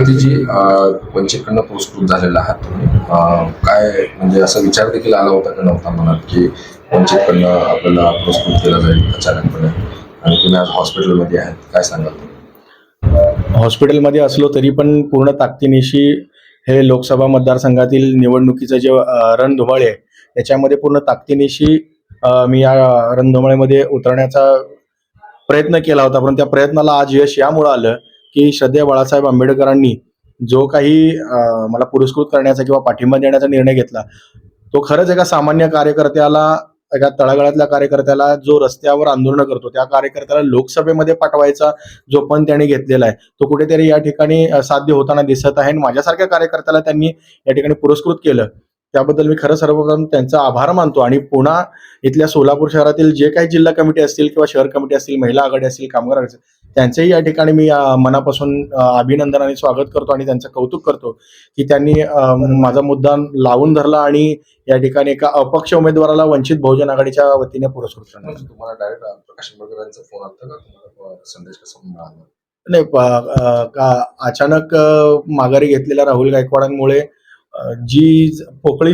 आदिजी अं, वंचितकडनं पुरस्कृत झालेला आहात तुम्ही काय म्हणजे असा विचार देखील आला होता का नव्हता मनात की वंचितकडनं आपल्याला पुरस्कृत केला जाईल अचानकपणे? आणि तुम्ही आज हॉस्पिटलमध्ये आहात काय सांगाल तुम्ही? हॉस्पिटलमध्ये असलो तरी पण पूर्ण ताकदीनिशी हे लोकसभा मतदारसंघातील निवडणुकीचं जे रणधुमाळे आहे त्याच्यामध्ये पूर्ण ताकदीनिशी मी या रणधुमाळेमध्ये उतरण्याचा प्रयत्न केला होता. पण त्या प्रयत्नाला आज यश यामुळं आलं की श्रद्धेय बाळासाहेब आंबेडकरांनी जो काही मला पुरस्कृत करण्याचा किंवा पाठिंबा देण्याचा निर्णय घेतला तो खरंच एका सामान्य कार्यकर्त्याला एका तळागाळातल्या कार्यकर्त्याला जो रस्त्यावर आंदोलन करतो त्या कार्यकर्त्याला लोकसभेमध्ये पाठवायचा जो पण त्यांनी घेतलेला आहे तो कुठेतरी या ठिकाणी साध्य होताना दिसत आहे आणि माझ्यासारख्या कार्यकर्त्याला त्यांनी या ठिकाणी पुरस्कृत केलं. त्याबद्दल मी खरं सर्वप्रथम त्यांचा आभार मानतो आणि पुन्हा इथल्या सोलापूर शहरातील जे काही जिल्हा कमिटी असतील किंवा शहर कमिटी असतील महिला आघाडी असतील कामगार असतील त्यांचेही या ठिकाणी मी मनापासून अभिनंदन आणि स्वागत करतो आणि त्यांचं कौतुक करतो की त्यांनी माझा मुद्दा लावून धरला आणि या ठिकाणी एका अपक्ष उमेदवाराला वंचित बहुजन आघाडीच्या वतीने पुरस्कृत करण्यात म्हणजे तुम्हाला डायरेक्ट प्रकाश आंबेडकरांचा फोन आला का? तुम्हाला संदेश कसा मिळाला? नाही का अचानक माघारी घेतलेल्या राहुल गायकवाडांमुळे जी पोकळी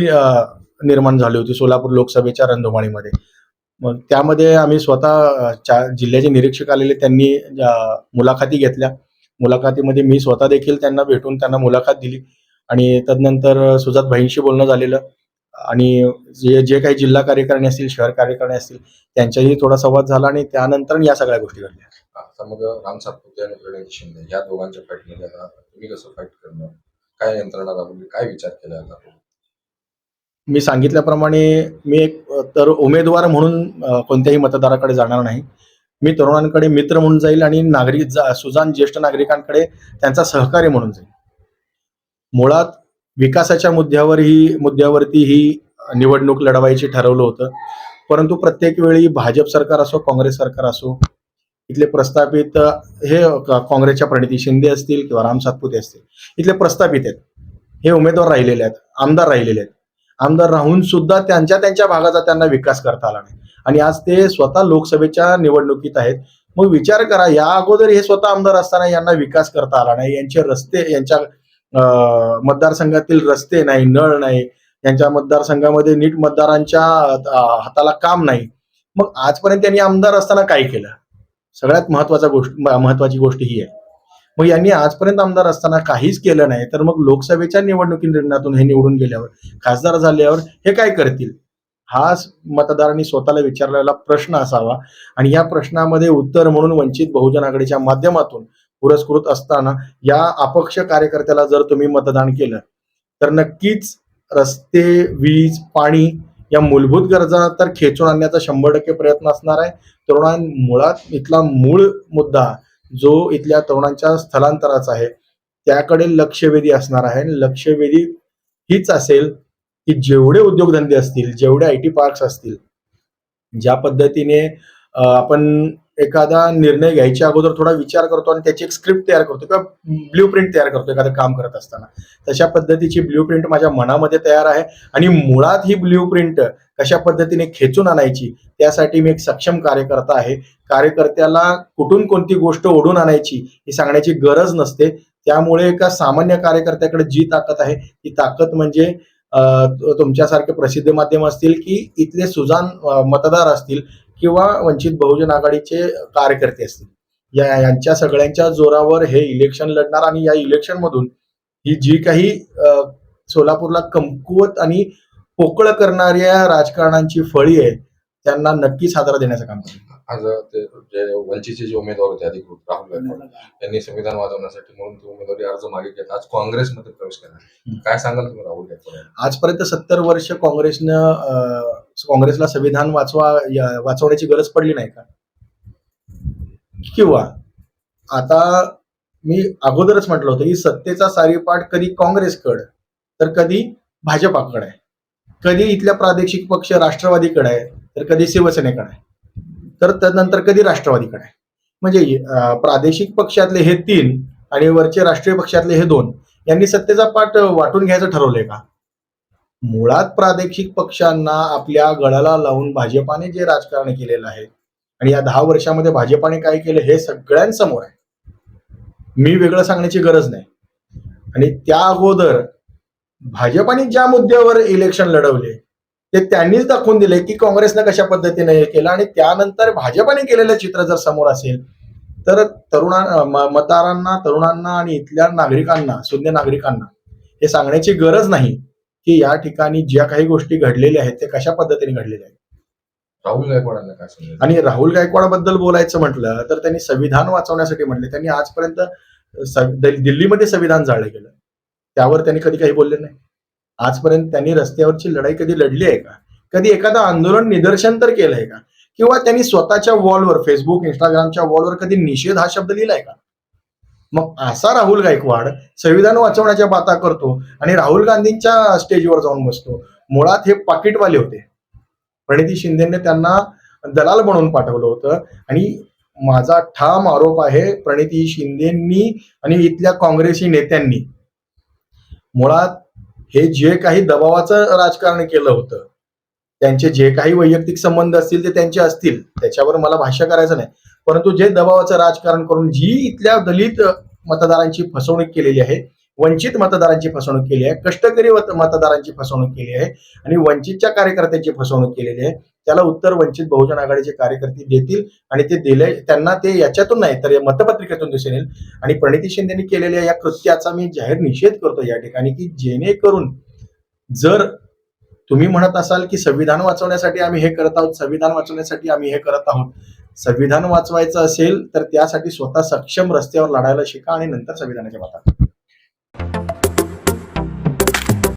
निर्माण झाली होती सोलापूर लोकसभेच्या रणधुमाळीमध्ये. मग त्यामध्ये आम्ही स्वतः चार जिल्ह्याचे निरीक्षक आलेले त्यांनी मुलाखती घेतल्या. मुलाखतीमध्ये मी स्वतः देखील त्यांना भेटून त्यांना मुलाखत दिली. आणि तदनंतर सुजात भाईंशी बोलणं झालेलं. आणि जे जे काही जिल्हा कार्यकारिणी असतील शहर कार्यकारिणी असतील त्यांच्याही थोडा संवाद झाला आणि त्यानंतर या सगळ्या गोष्टी घडल्या. मग राम सातपुते आणि प्रणिती शिंदे या दोघांच्या फाईटमध्ये तुम्ही कसं फाईट करणं काय यंत्रणा राबवली? काय विचार केला आता? मी सांगितल्याप्रमाणे मी एक तर उमेदवार म्हणून कोणत्याही मतदाराकडे जाणार नाही. मी तरुणांकडे मित्र म्हणून जाईल आणि नागरिक जा- सुजान ज्येष्ठ नागरिकांकडे त्यांचा सहकारी म्हणून जाईल. मुळात विकासाच्या मुद्द्यावर ही मुद्द्यावरती ही निवडणूक लढवायची ठरवलं होतं. परंतु प्रत्येक वेळी भाजप सरकार असो काँग्रेस सरकार असो इथले प्रस्थापित हे काँग्रेसच्या प्रणिती शिंदे असतील किंवा राम सातपुते असतील इथले प्रस्थापित आहेत. हे उमेदवार राहिलेले आहेत आमदार राहिलेले आहेत. आमदार राहून सुद्धा त्यांच्या त्यांच्या भागाचा त्यांना विकास करता आला नाही. आणि आज ते स्वतः लोकसभेच्या निवडणुकीत आहेत. मग विचार करा या अगोदर हे स्वतः आमदार असताना यांना विकास करता आला नाही. यांचे रस्ते यांच्या मतदारसंघातील रस्ते नाही नळ नाही. यांच्या मतदारसंघामध्ये नीट मतदारांच्या हाताला काम नाही. मग आजपर्यंत त्यांनी आमदार असताना काय केलं? सगळ्यात महत्त्वाचा गोष्ट महत्वाची गोष्ट ही आहे. मग यांनी आजपर्यंत आमदार असताना काहीच केलं नाही तर मग लोकसभेच्या निवडणुकी निर्णयातून हे निवडून गेल्यावर खासदार झाल्यावर हे काय करतील? हा मतदारांनी स्वतःला विचारलेला प्रश्न असावा आणि या प्रश्नामध्ये उत्तर म्हणून वंचित बहुजन आघाडीच्या माध्यमातून पुरस्कृत असताना या अपक्ष कार्यकर्त्याला जर तुम्ही मतदान केलं तर नक्कीच रस्ते वीज पाणी या मूलभूत गरजा तर खेचून आणण्याचा शंभर टक्के प्रयत्न असणार आहे. तरुणां मुळात इथला मूळ मुद्दा जो इथल्या तरुणांच्या स्थलांतराचा आहे त्याकडे लक्षवेधी असणार आहे. आणि लक्षवेधी हीच असेल की जेवढे उद्योगधंदे असतील जेवढे आय टी पार्क्स असतील ज्या पद्धतीने आपण एखादा निर्णय घ्यायच्या अगोदर थोडा विचार करतो आणि त्याची एक स्क्रिप्ट तयार करतो किंवा ब्ल्यू प्रिंट तयार करतो एखादं काम करत असताना. तशा पद्धतीची ब्ल्यू प्रिंट माझ्या मनामध्ये तयार आहे आणि मुळात ही ब्ल्यू प्रिंट कशा पद्धतीने खेचून आणायची त्यासाठी मी एक सक्षम कार्यकर्ता आहे. कार्यकर्त्याला कुठून कोणती गोष्ट ओढून आणायची ही सांगण्याची गरज नसते. त्यामुळे एका सामान्य कार्यकर्त्याकडे जी ताकद आहे ती ताकद म्हणजे तुमच्यासारखे प्रसिद्ध माध्यम असतील की इथले सुजान मतदार असतील किंवा वंचित बहुजन आघाडीचे कार्यकर्ते असतील. या यांच्या सगळ्यांच्या जोरावर हे इलेक्शन लढणार आणि या इलेक्शन मधून ही जी काही सोलापूरला कमकुवत आणि पोकळ करणाऱ्या राजकारणांची फळी आहे त्यांना नक्कीच हादरा देण्याचं काम आज ते जे वंचितचे जे उमेदवार होते अधिकृत राहुल गायकवाड यांनी संविधान वाजवण्यासाठी म्हणून ते उमेदवारी अर्ज मागे घेत आज काँग्रेसमध्ये प्रवेश केला. काय सांगाल तुम्ही राहुल गायकवाड आजपर्यंत सत्तर वर्ष काँग्रेसनं काँग्रेसला संविधान वाचवा वाचवण्याची गरज पडली नाही का? किंवा आता मी अगोदरच म्हटलं होतं की सत्तेचा सारीपाठ कधी काँग्रेसकड तर कधी भाजपाकडे आहे. कधी इथल्या प्रादेशिक पक्ष राष्ट्रवादीकडे आहे तर कधी शिवसेनेकडे आहे. तर त्यानंतर कधी राष्ट्रवादीकडे आहे. म्हणजे प्रादेशिक पक्षातले हे तीन आणि वरचे राष्ट्रीय पक्षातले हे दोन यांनी सत्तेचा पाठ वाटून घ्यायचं ठरवलंय का? मुळात प्रादेशिक पक्षांना आपल्या गळाला लावून भाजपाने जे राजकारण केलेलं आहे आणि या दहा वर्षामध्ये भाजपाने काय केलं हे सगळ्यांसमोर आहे. मी वेगळं सांगण्याची गरज नाही. आणि त्या अगोदर भाजपाने ज्या मुद्द्यावर इलेक्शन लढवले ते त्यांनीच दाखवून दिले की काँग्रेसनं कशा पद्धतीने हे केलं आणि त्यानंतर भाजपाने केलेलं चित्र जर समोर असेल तर तरुणा मतदारांना तरुणांना आणि इथल्या नागरिकांना शून्य नागरिकांना हे सांगण्याची गरज नाही. की या ठिकाणी ज्या काही गोष्टी घडलेल्या आहेत ते कशा पद्धतीने घडलेल्या आहेत? राहुल गायकवाडांना काय सांगायचं आणि राहुल गायकवाडबद्दल बोलायचं म्हटलं तर त्यांनी संविधान वाचवण्यासाठी म्हटले. त्यांनी आजपर्यंत दिल्लीमध्ये संविधान जाळलं गेलं त्यावर त्यांनी कधी काही बोलले नाही. आजपर्यंत त्यांनी रस्त्यावरची लढाई कधी लढली आहे का? कधी एखादं आंदोलन निदर्शन तर केलंय का? किंवा त्यांनी स्वतःच्या वॉलवर फेसबुक इंस्टाग्रामच्या वॉलवर कधी निषेध हा शब्द लिहिलाय का? मग असा राहुल गायकवाड संविधान वाचवण्याच्या बाता करतो आणि राहुल गांधींच्या स्टेजवर जाऊन बसतो. मुळात हे पाकिटवाले होते. प्रणिती शिंदेने त्यांना दलाल बनवून पाठवलं होतं. आणि माझा ठाम आरोप आहे प्रणिती शिंदेंनी आणि इथल्या काँग्रेसी नेत्यांनी. मुळात हे जे काही दबावाचं राजकारण केलं होतं त्यांचे जे काही वैयक्तिक संबंध असतील ते त्यांचे असतील. त्याच्यावर मला भाष्य करायचं नाही. परंतु जे दबावाचं राजकारण करून जी इथल्या दलित मतदारांची फसवणूक केलेली आहे वंचित मतदारांची फसवणूक केली आहे कष्टकरी मतदारांची फसवणूक केली आहे आणि वंचितच्या कार्यकर्त्यांची फसवणूक केलेली आहे त्याला उत्तर वंचित बहुजन आघाडीचे कार्यकर्ते देतील आणि ते दिले त्यांना ते याच्यातून नाही तर या मतपत्रिकेतून दिसून येईल. आणि प्रणिती शिंदेनी केलेल्या या कृत्याचा मी जाहीर निषेध करतो या ठिकाणी की जेणेकरून जर तुम्ही म्हणत असाल की संविधान वाचवण्यासाठी आम्ही हे करत आहोत संविधान वाचवण्यासाठी आम्ही हे करत आहोत. संविधान वाचवायचं असेल तर त्यासाठी स्वतः सक्षम रस्त्यावर लढायला शिका आणि नंतर संविधानाच्या बाता